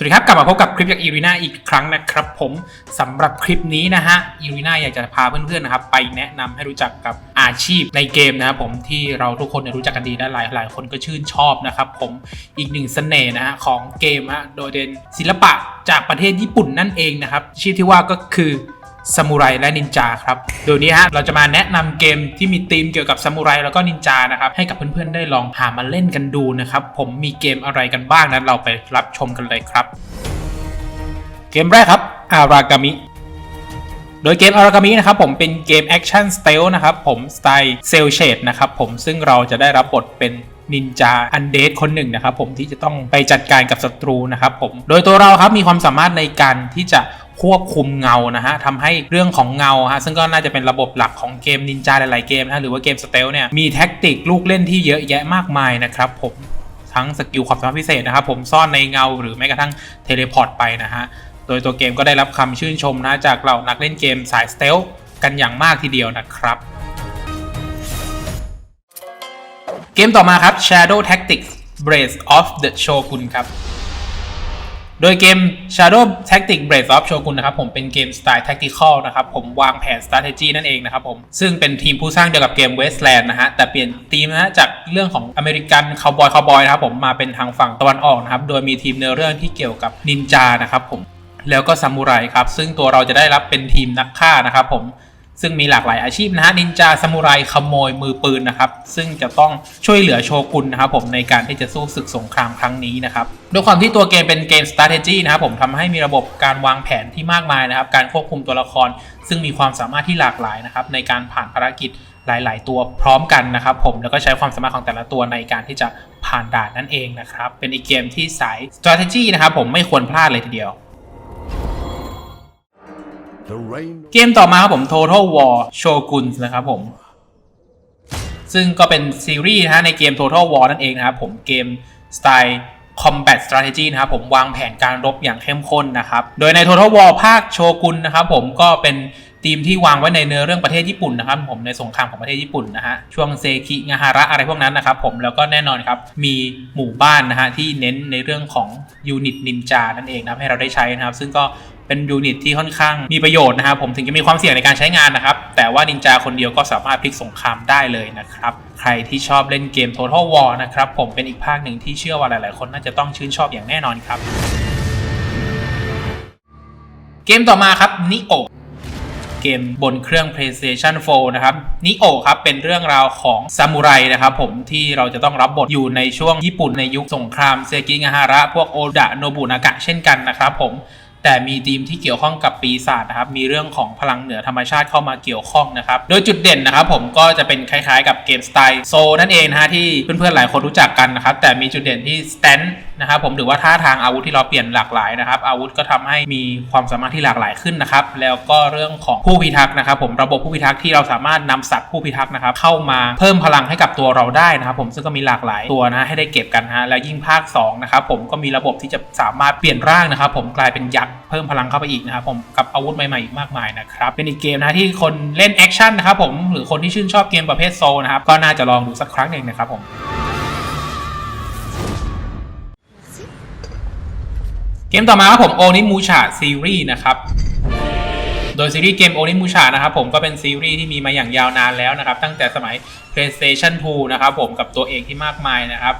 สวัสดีครับ กลับมาพบกับคลิปจากอีรีนาอีกครั้งนะครับผมสำหรับคลิปนี้นะฮะอีรีนาอยากจะพาเพื่อนๆนะครับไปแนะนำให้รู้จักกับอาชีพในเกมนะครับผมที่เราทุกคนรู้จักกันดีและหลายหลายคนก็ชื่นชอบนะครับผมอีกหนึ่งเสน่ห์นะฮะของเกมฮะโดยเด่นศิลปะจากประเทศญี่ปุ่นนั่นเองนะครับชื่อที่ว่าก็คือ ซามูไรและนินจาครับโดยนี้ฮะเราจะมาแนะนำเกมที่มีธีมเกี่ยวกับซามูไรแล้วก็นินจานะครับให้กับเพื่อนๆได้ลองหามาเล่นกันดูนะครับผมมีเกมอะไรกันบ้างนั้นเราไปรับชมกันเลยครับ เกมแรกครับอารากามิโดยเกมอารากามินะครับผมเป็นเกมแอคชั่นสเตลนะครับผมสไตล์เซลเชดนะครับผมซึ่งเราจะได้รับบทเป็นนินจาอันเดดคนหนึ่งนะครับผมที่จะต้องไปจัดการกับศัตรูนะครับผมโดยตัวเราครับมีความสามารถในการที่จะ ควบคุมเงานะฮะทำให้เรื่องของเงาฮะซึ่งก็น่าจะเป็นระบบหลักของเกมนินจาหลายๆเกมนะฮะหรือว่าเกมสเตลเนี่ยมีแท็กติกลูกเล่นที่เยอะแยะมากมายนะครับผมทั้งสกิลความสามารถพิเศษนะครับผมซ่อนในเงาหรือแม้กระทั่งเทเลพอร์ตไปนะฮะโดยตัวเกมก็ได้รับคำชื่นชมนะจากเหล่านักเล่นเกมสายสเตลกันอย่างมากทีเดียวนะครับเกมต่อมาครับ Shadow Tactics Brace of the Shogun ครับ โดยเกม Shadow Tactics Brace of Shogun นะครับผมเป็นเกมสไตล์ Tactical นะครับผมวางแผน strategy นั่นเองนะครับผมซึ่งเป็นทีมผู้สร้างเดียวกับเกม Westland นะฮะแต่เปลี่ยนทีมนะฮะจากเรื่องของอเมริกันคาวบอยคาวบอยนะครับผมมาเป็นทางฝั่งตะวันออกนะครับโดยมีทีมเนื้อเรื่องที่เกี่ยวกับนินจานะครับผมแล้วก็ซามูไรครับซึ่งตัวเราจะได้รับเป็นทีมนักฆ่านะครับผม ซึ่งมีหลากหลายอาชีพนะฮะนินจาซามูไรขโมยมือปืนนะครับ ซึ่งจะต้องช่วยเหลือโชกุนนะครับผมในการที่จะสู้ศึกสงครามครั้งนี้นะครับด้วยความที่ตัวเกมเป็นเกม strategy นะครับผมทำให้มีระบบการวางแผนที่มากมายนะครับ การควบคุมตัวละคร ซึ่งมีความสามารถที่หลากหลายนะครับในการผ่านภารกิจหลาย ๆ ตัวพร้อมกันนะครับผมแล้วก็ใช้ความสามารถของแต่ละตัวในการที่จะผ่านด่านนั่นเองนะครับเป็นอีกเกมที่สาย strategy นะครับผมไม่ควรพลาดเลยทีเดียว เกมต่อมาครับผม Total War Shogun นะครับผม ซึ่งก็เป็นซีรีส์นะฮะในเกม Total War นั่นเองนะครับผมเกมสไตล์ Combat Strategy นะครับผมวางแผนการรบอย่างเข้มข้นนะครับ โดยใน Total War ภาคโชกุนนะครับผมก็เป็นทีมที่วางไว้ในเนื้อเรื่องประเทศญี่ปุ่นนะครับผมในสงครามของประเทศญี่ปุ่นนะฮะช่วงเซคิงาฮาระอะไรพวกนั้นนะครับผมแล้วก็แน่นอนครับมีหมู่บ้านนะฮะที่เน้นในเรื่องของยูนิตนินจานั่นเองนะให้เราได้ใช้นะครับ ซึ่งก็ เป็นยูนิตที่ค่อนข้างมีประโยชน์นะครับผมถึงจะมีความเสี่ยงในการใช้งานนะครับ แต่ว่านินจาคนเดียวก็สามารถพลิกสงครามได้เลยนะครับ ใครที่ชอบเล่นเกม Total War นะครับผมเป็นอีกภาคหนึ่งที่เชื่อว่าหลาย ๆ คนน่าจะต้องชื่นชอบอย่างแน่นอนครับ เกมต่อมาครับนิโอเกมบนเครื่อง PlayStation 4 นะครับนิโอครับ เป็นเรื่องราวของซามูไรนะครับผมที่เราจะต้องรับบทอยู่ในช่วงญี่ปุ่นในยุคสงครามเซกิงาฮาระ พวกโอดะโนบุนากะเช่นกันนะครับผม แต่มีธีมที่เกี่ยวข้องกับปีศาจนะครับ มีเรื่องของพลังเหนือธรรมชาติเข้ามาเกี่ยวข้องนะครับ โดยจุดเด่นนะครับ ผมก็จะเป็นคล้ายๆ กับเกมสไตล์โซนั่นเองนะฮะที่เพื่อนๆหลายคนรู้จักกันนะครับ แต่มีจุดเด่นที่สแตนนะครับผมหรือว่าท่าทางอาวุธที่เราเปลี่ยนหลากหลายนะครับ อาวุธก็ทำให้มีความสามารถที่หลากหลายขึ้นนะครับ แล้วก็เรื่องของผู้พิทักษ์นะครับ ผมระบบผู้พิทักษ์ที่เราสามารถนำสัตว์ผู้พิทักษ์นะครับ เข้ามาเพิ่มพลังให้กับตัวเราได้นะครับ ผมซึ่งก็มีหลากหลายตัวนะให้ได้เก็บกันฮะแล้วยิ่งภาค2นะครับผมก็มีระบบที่จะสามารถเปลี่ยนร่างนะครับ ผมกลายเป็นยักษเพิ่มพลังเข้าไปอีกนะครับผมกับอาวุธใหม่ๆอีกมากมายนะครับเป็นอีกเกมนะที่คนเล่นแอคชั่นนะครับผมหรือคนที่ชื่นชอบเกมประเภทโซนะครับก็น่าจะลองดูสักครั้งหนึ่งนะครับผมเกมต่อมาครับผมโอนิมูชาซีรีส์นะครับโดยซีรีส์เกมโอนิมูชานะครับผมก็เป็นซีรีส์ที่มีมาอย่างยาวนานแล้วนะครับ ตั้งแต่สมัย PlayStation 2 นะครับผมกับตัวเอกที่มากมายนะครับ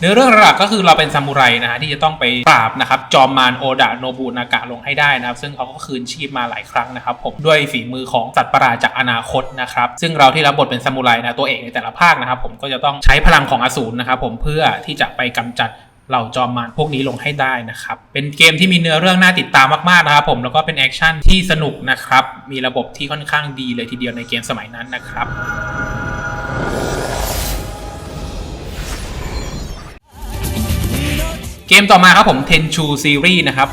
เนื้อเรื่องหลักก็คือเราเป็นซามูไรนะฮะที่จะต้องไปปราบนะครับจอมมารโอดะโนบุนากะลงให้ได้นะครับซึ่งเขาก็คืนชีพมาหลายครั้งนะครับผมด้วยฝีมือของสัตว์ประหลาดจากอนาคตนะครับซึ่งเราที่รับบทเป็นซามูไรนะตัวเอกในแต่ละภาคนะครับผมก็จะต้องใช้พลังของอสูรนะครับผมเพื่อที่จะไปกำจัดเหล่าจอมมารพวกนี้ลงให้ได้นะครับ เป็นเกมที่มีเนื้อเรื่องน่าติดตามมากๆนะครับผมแล้วก็เป็นแอคชั่นที่สนุกนะครับ มีระบบที่ค่อนข้างดีเลยทีเดียวในเกมสมัยนั้นนะครับ เกมต่อมาครับผม Tenchu Series นะครับ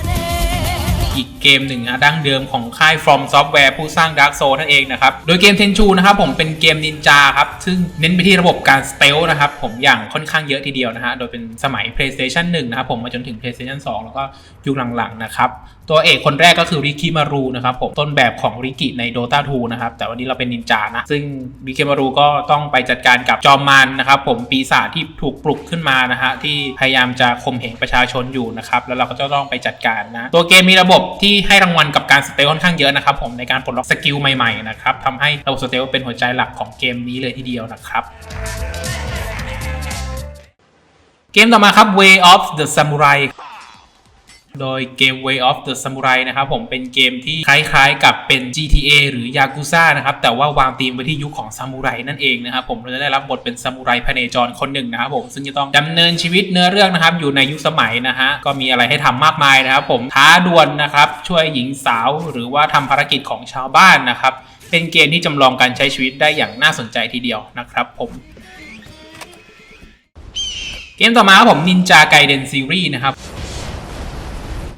อีกเกมหนึ่งนะดั้งเดิมของค่าย From Software ผู้สร้าง Dark Souls นั่นเองนะครับ โดยเกม Tenchu นะครับผมเป็นเกมนินจาครับ ซึ่งเน้นไปที่ระบบการสเตลนะครับผมอย่างค่อนข้างเยอะทีเดียวนะฮะ โดยเป็นสมัย PlayStation 1 นะครับผมมาจนถึง PlayStation 2 แล้วก็ยุคหลังๆนะครับตัวเอกคนแรกก็คือริกิมารูนะครับผมต้นแบบของริกิใน Dota 2นะครับแต่วันนี้เราเป็นนินจานะ ซึ่งริกิมารูก็ต้องไปจัดการกับจอมมารนะครับผมปีศาจที่ถูกปลุกขึ้นมานะฮะที่พยายามจะข่มเหงประชาชนอยู่นะครับแล้วเราก็จะต้องไปจัดการนะตัวเกมมีระบบที่ให้รางวัลกับการสเตลค่อนข้างเยอะนะครับผมในการปลดล็อกสกิลใหม่ๆนะครับทำให้ระบบสเตลเป็นหัวใจหลักของเกมนี้เลยทีเดียวนะครับเกมต่อมาครับ Way of the Samurai โดยเกม Way of the Samurai นะครับผมเป็นเกมที่คล้ายๆกับเป็น GTA หรือ Yakuza นะครับแต่ว่าวางธีมไว้ที่ยุคของซามูไรนั่นเองนะครับผมเราจะได้รับบทเป็นซามูไรพเนจรคนหนึ่งนะครับผมซึ่งจะต้องดำเนินชีวิตเนื้อเรื่องนะครับอยู่ในยุคสมัยนะฮะก็มีอะไรให้ทำมากมายนะครับผมท้าดวลนะครับช่วยหญิงสาวหรือว่าทำภารกิจของชาวบ้านนะครับเป็นเกมที่จำลองการใช้ชีวิตได้อย่างน่าสนใจทีเดียวนะครับผมเกมต่อมาครับผม Ninja Gaiden Series นะครับ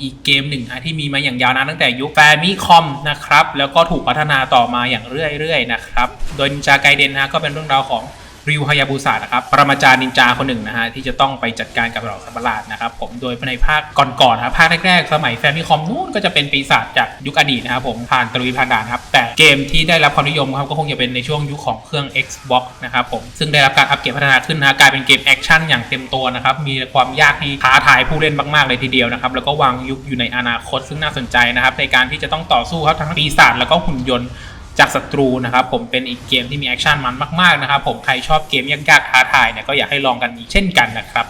อีกเกมหนึ่งฮะที่มีมาอย่างยาวนานตั้งแต่ยุคแฟมิคอมนะครับ แล้วก็ถูกพัฒนาต่อมาอย่างเรื่อยๆนะครับ โดยนินจาไกเดนนะก็เป็นเรื่องราวของ ริวฮายาบุสะนะครับปรมาจารย์นินจาคนหนึ่งนะฮะที่จะต้องไปจัดการกับเหล่าสัตว์ประหลาดนะครับผมโดยในภาคก่อนๆนะครับภาคแรกๆ สมัยแฟมิคอมนู้นก็จะเป็นปีศาจจากยุคอดีตนะครับผมผ่านตะลุยผ่านด่านครับแต่เกมที่ได้รับความนิยมครับก็คงจะเป็นในช่วงยุคของเครื่อง Xbox นะครับผมซึ่งได้รับการอัปเกรดพัฒนาขึ้นนะฮะกลายเป็นเกมแอคชั่นอย่างเต็มตัวนะครับมีความยากที่ท้าทายผู้เล่นมากๆเลยทีเดียวนะครับแล้วก็วางยุคอยู่ในอนาคตซึ่งน่าสนใจนะครับในการที่จะต้องต่อสู้ครับทั้งปีศาจแล้วก็หุ่นยนต์ จากศัตรูนะครับผมเป็นอีกเกมที่มีแอคชั่นมันมากๆนะครับผมใครชอบเกมยากๆท้าทายเนี่ยก็อยากให้ลองกันอีกเช่นกันนะครับ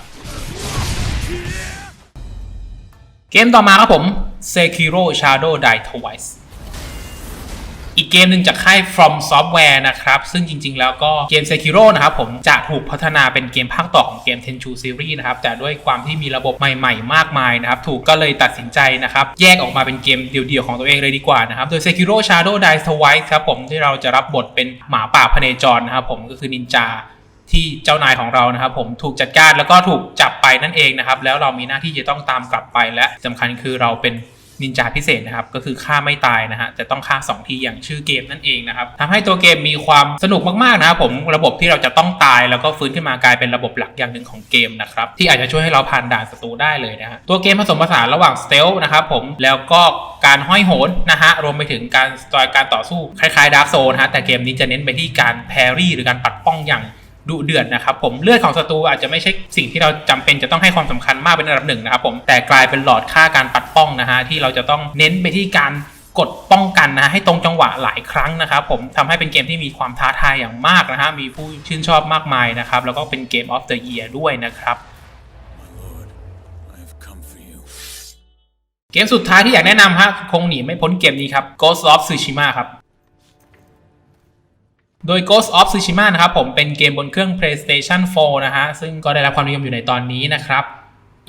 เกมต่อมาครับผม Sekiro Shadow Die Twice อีกเกมหนึ่งจากค่าย From Software นะครับ ซึ่งจริง ๆ แล้วก็เกม Sekiro นะครับผมจะถูกพัฒนาเป็นเกมภาคต่อของเกม Tenchu Series นะครับ แต่ด้วยความที่มีระบบใหม่ ๆ มากมายนะครับ ถูกก็เลยตัดสินใจนะครับ แยกออกมาเป็นเกมเดี่ยวๆ ของตัวเองเลยดีกว่านะครับ โดย Sekiro Shadow Die Twice ครับผมที่เราจะรับบทเป็นหมาป่าพเนจรนะครับผมก็คือนินจาที่เจ้านายของเรานะครับผมถูกจัดการแล้วก็ถูกจับไปนั่นเองนะครับแล้วเรามีหน้าที่จะต้องตามกลับไปและสำคัญคือเราเป็น นินจาพิเศษนะครับก็คือฆ่าไม่ตายนะฮะจะต้องฆ่า2ทีอย่างชื่อเกมนั่นเองนะครับทำให้ตัวเกมมีความสนุกมากๆนะครับผมระบบที่เราจะต้องตายแล้วก็ฟื้นขึ้นมากลายเป็นระบบหลักอย่างหนึ่งของเกมนะครับที่อาจจะช่วยให้เราผ่านด่านศัตรูได้เลยนะฮะตัวเกมผสมผสานระหว่างสเตลนะครับผมแล้วก็การห้อยโหนนะฮะรวมไปถึงการสไตล์การต่อสู้คล้ายๆดาร์กโซนะฮะแต่เกมนี้จะเน้นไปที่การแพรี่หรือการปัดป้องอย่าง ดุเดือดนะครับผมเลือดของศัตรูอาจจะไม่ใช่สิ่งที่เราจำเป็นจะต้องให้ความสำคัญมากเป็นอันดับหนึ่งนะครับผมแต่กลายเป็นหลอดค่าการปัดป้องนะฮะที่เราจะต้องเน้นไปที่การกดป้องกันนะฮะให้ตรงจังหวะหลายครั้งนะครับผมทำให้เป็นเกมที่มีความท้าทายอย่างมากนะฮะมีผู้ชื่นชอบมากมายนะครับแล้วก็เป็นเกม of the year ด้วยนะครับเกมสุดท้ายที่อยากแนะนำฮะคงหนีไม่พ้นเกมนี้ครับ Ghost of Tsushima ครับ โดย Ghost of Tsushima นะครับผมเป็นเกมบนเครื่อง PlayStation 4 นะฮะ ซึ่งก็ได้รับความนิยมอยู่ในตอนนี้นะครับ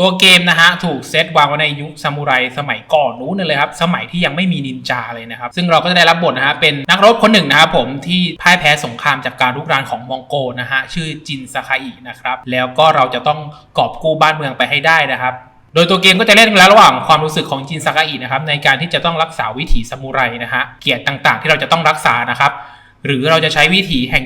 ตัวเกมนะฮะ ถูกเซตวางไว้ในยุคซามูไรสมัยก่อนนู้นเลยครับ สมัยที่ยังไม่มีนินจาเลยนะครับ ซึ่งเราก็จะได้รับบทนะฮะ เป็นนักรบคนหนึ่งนะครับผมที่พ่ายแพ้สงครามจากการลุกรานของมองโกนะฮะ ชื่อจินซาคาอินะครับ แล้วก็เราจะต้องกอบกู้บ้านเมืองไปให้ได้นะครับโดยตัวเกมก็จะเล่นแล้วระหว่างความรู้สึกของจินซากาอินะครับในการที่จะต้องรักษาวิถีซามูไรนะฮะเกียรติต่างๆ ที่เราจะต้องรักษานะครับ หรือเราจะใช้วิถีแห่ง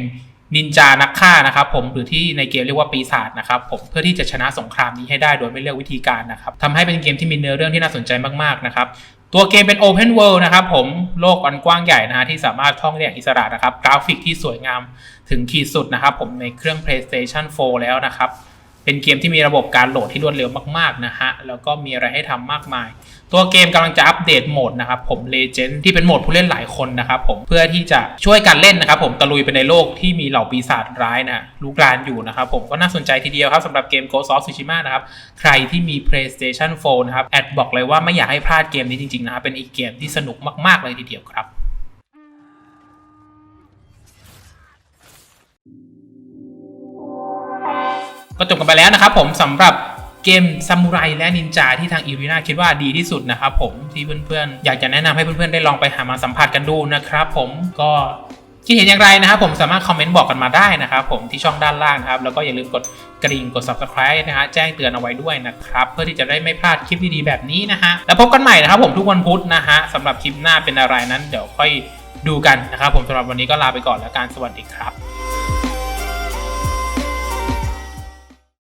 นินจานักฆ่านะครับผมหรือที่ในเกมเรียกว่าปีศาจนะครับผมเพื่อที่จะชนะสงครามนี้ให้ได้โดยไม่เลือกวิธีการนะครับทำให้เป็นเกมที่มีเนื้อเรื่องที่น่าสนใจมากๆนะครับตัวเกมเป็น Open World นะครับผมโลกอันกว้างใหญ่นะฮะที่สามารถท่องได้อย่างอิสระนะครับ กราฟิกที่สวยงามถึงขีดสุดนะครับผมในเครื่อง PlayStation 4 แล้วนะครับ เป็นเกมที่มีระบบการโหลดที่รวดเร็วมากๆนะฮะ แล้วก็มีอะไรให้ทำมากมาย ตัวเกมกำลังจะอัปเดตโหมดนะครับผม Legend ที่เป็นโหมดผู้เล่นหลายคนนะครับผม เพื่อที่จะช่วยกันเล่นนะครับผมตะลุยไปในโลกที่มีเหล่าปีศาจร้ายนะลุกรานอยู่นะครับผม ก็น่าสนใจทีเดียวครับสำหรับเกม Ghost of Tsushima นะครับ ใครที่มี PlayStation 4 นะครับ แอดบอกเลยว่าไม่อยากให้พลาดเกมนี้จริงๆนะครับเป็นอีกเกมที่สนุกมากๆเลยทีเดียวครับ ก็จบกันไปแล้วนะครับผมสำหรับเกมซามูไรและนินจาที่ทางอีรีนาคิดว่าดีที่สุดนะครับผมที่เพื่อนๆ อยากจะแนะนำให้เพื่อนๆ ได้ลองไปหามาสัมผัสกันดูนะครับผมก็คิดเห็นอย่างไรนะครับผมสามารถคอมเมนต์บอกกันมาได้นะครับผมที่ช่องด้านล่างนะครับ แล้วก็อย่าลืมกดกระดิ่งกด subscribe นะฮะแจ้งเตือนเอาไว้ด้วยนะครับ เพื่อที่จะได้ไม่พลาดคลิปดีๆแบบนี้นะฮะแล้วพบกันใหม่นะครับผมทุกวันพุธนะฮะสำหรับคลิปหน้าเป็นอะไรนั้น เดี๋ยวค่อยดูกันนะครับผมสำหรับวันนี้ก็ลาไปก่อนแล้วกันสวัสดีครับ